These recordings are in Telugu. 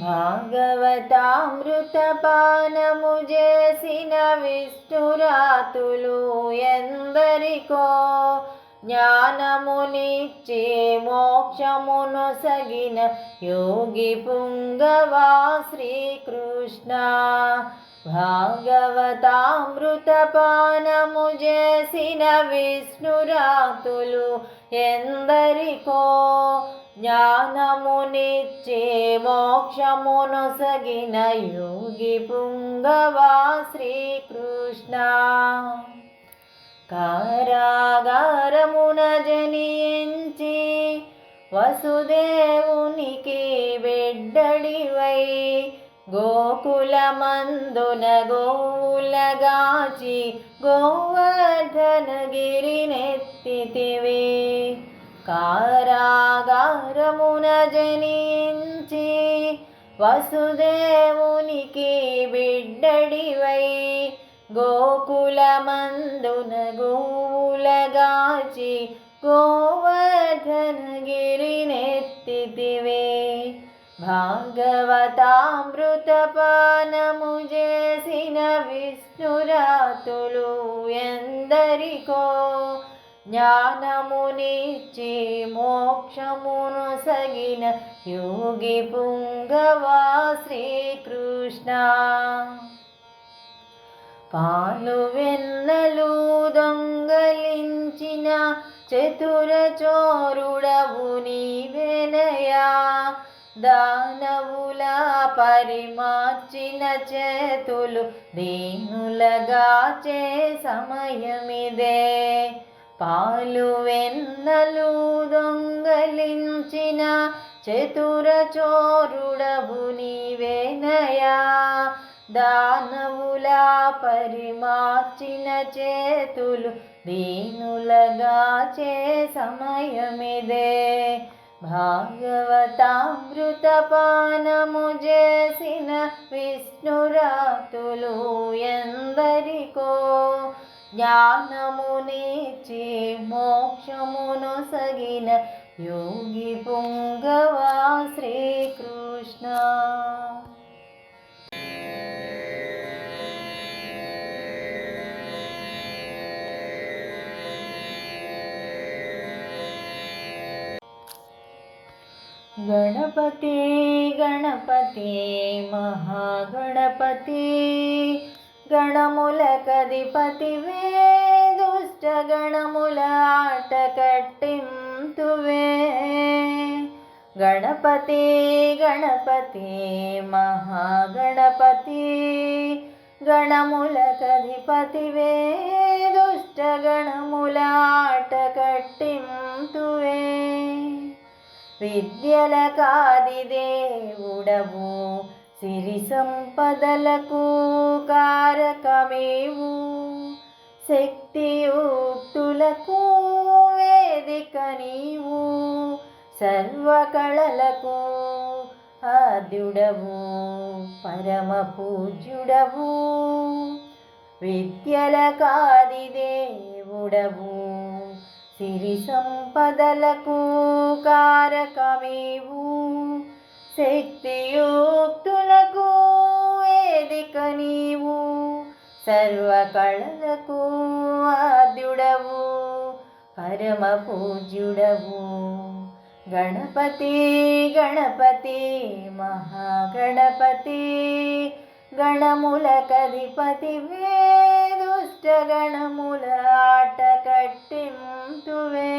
భాగవతామృతపానము చేసిన విష్ణురాతులు ఎందరికో జ్ఞానమునిచ్చే మోక్షమును సగిన యోగి పుంగవా శ్రీకృష్ణ. భాగవతామృతపానము చేసిన విష్ణురాతులు ఎందరికో జ్ఞానమునిచ్చే మోక్షమునసగిన యోగి పుంగవా శ్రీకృష్ణ. కారాగారమున జనించి వసుదేవునికి బిడ్డడివై గోకులమందున గోవులగాచి గోవర్ధనగిరినెత్తితివి కారాగారమున జనించి వసుదేవునికి బిడ్డడివై గోకులమందున గోవులగాచి గోవర్ధనగిరినెత్తితివే భాగవతామృతపానము చేసిన విష్ణురాతులు ఎందరికో జ్ఞానమునిచ్చి మోక్షమును సగిన యోగి పుంగవా శ్రీకృష్ణ. పాలు వెన్నలు దొంగలించిన చతుర చోరుడవు నీవెనయా? దానవుల పరిమార్చిన చేతులు దీనులగా చే సమయమిదే. పాలు వెన్నలు దొంగలించిన చతుర చోరుడవు నీవేనయా దానవులా పరిమార్చిన చేతులు దీనులగా చే సమయమిదే. భాగవతామృత పానము చేసిన విష్ణురాతులు ఎందరికో జ్ఞానమునిచ్చి మోక్షమును సగిన యోగి పుంగవా శ్రీకృష్ణ గణపతి గణపతి మహాగణపతి గణములకధిపతి వే దుష్ట గణముల ఆట కట్టింతువే గణపతి గణపతి మహాగణపతి గణములకధిపతి వే దుష్ట గణముల ఆట కట్టింతువే విద్యల కాది దేవుడవు సిరి సంపదలకు కారకమేవు. శక్తియుక్తులకు వేదిక నీవు. సర్వకళలకు ఆద్యుడవు పరమ పూజ్యుడవు. విద్యల కాది దేవుడవు. సిరి సంపదలకు కారకమేవు. శక్తియుక్తులకు వేదిక నీవు సర్వకళలకు ఆద్యుడవు పరమ పూజ్యుడవు గణపతి గణపతి మహాగణపతి గణముల కధిపతి వేదుష్ట గణముల ఆట కట్టింతువే.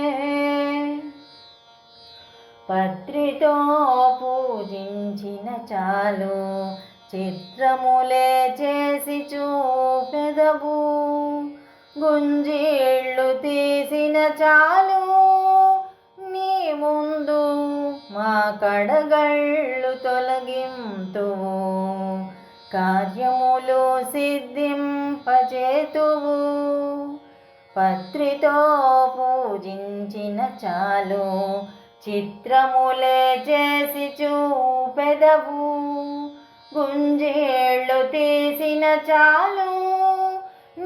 పత్రితో పూజించిన చాలు. చిత్రములే చేసి చూపెదవు. గుంజీళ్ళు తీసిన చాలు. నీ ముందు మా కడగళ్ళు తొలగింతువు. కార్యములు సిద్ధింపచేతువు. పత్రితో పూజించిన చాలు. చిత్రములే చేసి చూపెదవు. గుంజేళ్ళు తీసిన చాలు.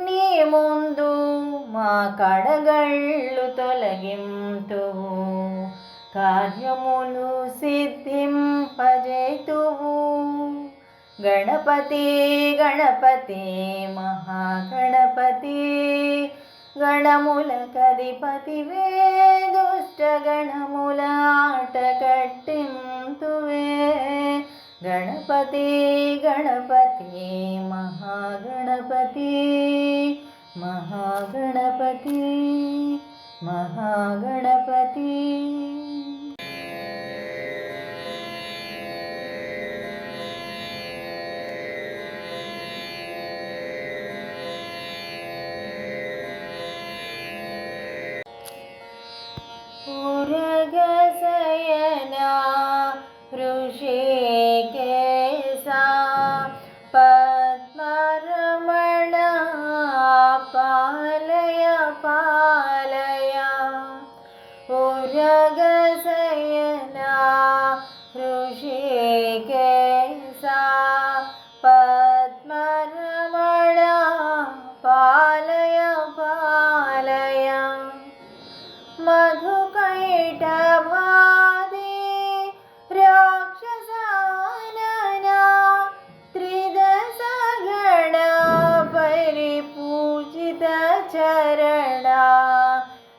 నీ ముందు మా కడగళ్ళు తొలగింతువు. కార్యములు సిద్ధింపజేతువు. గణపతి గణపతి మహాగణపతి గణముల కదిపతి వేదు. గణముల ఆట కట్టింతువే గణపతి గణపతి మహాగణపతి మహాగణపతి मधुकटभा राक्षसानना त्रिदशगणा परिपूजितचरणा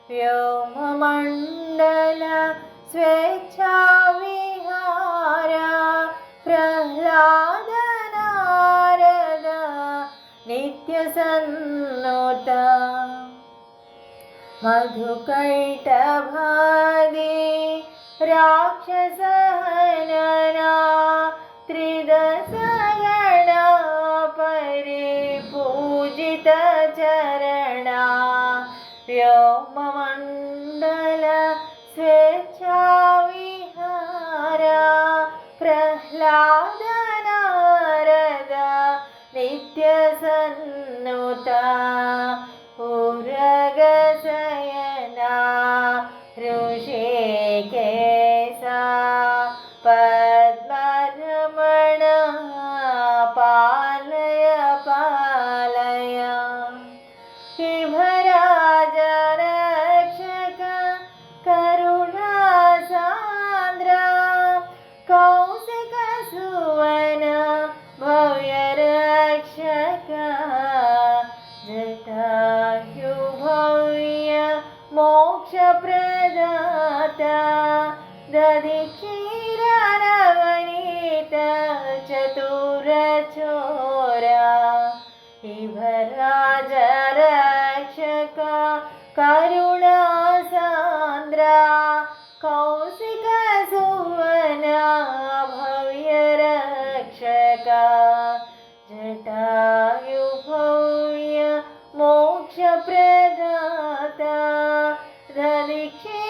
व्योममण्डल योमण्डला मधुकैटभा राक्षसहनना त्रिदशगणा परिपूजित चरण। मण्डल स्वेच्छाविहारा प्रह्लाद కరుణా సాంద్ర కౌశిక సువన భవ్య రక్షక జటాయు భవ్య మోక్ష ప్రదాత దదిక్షే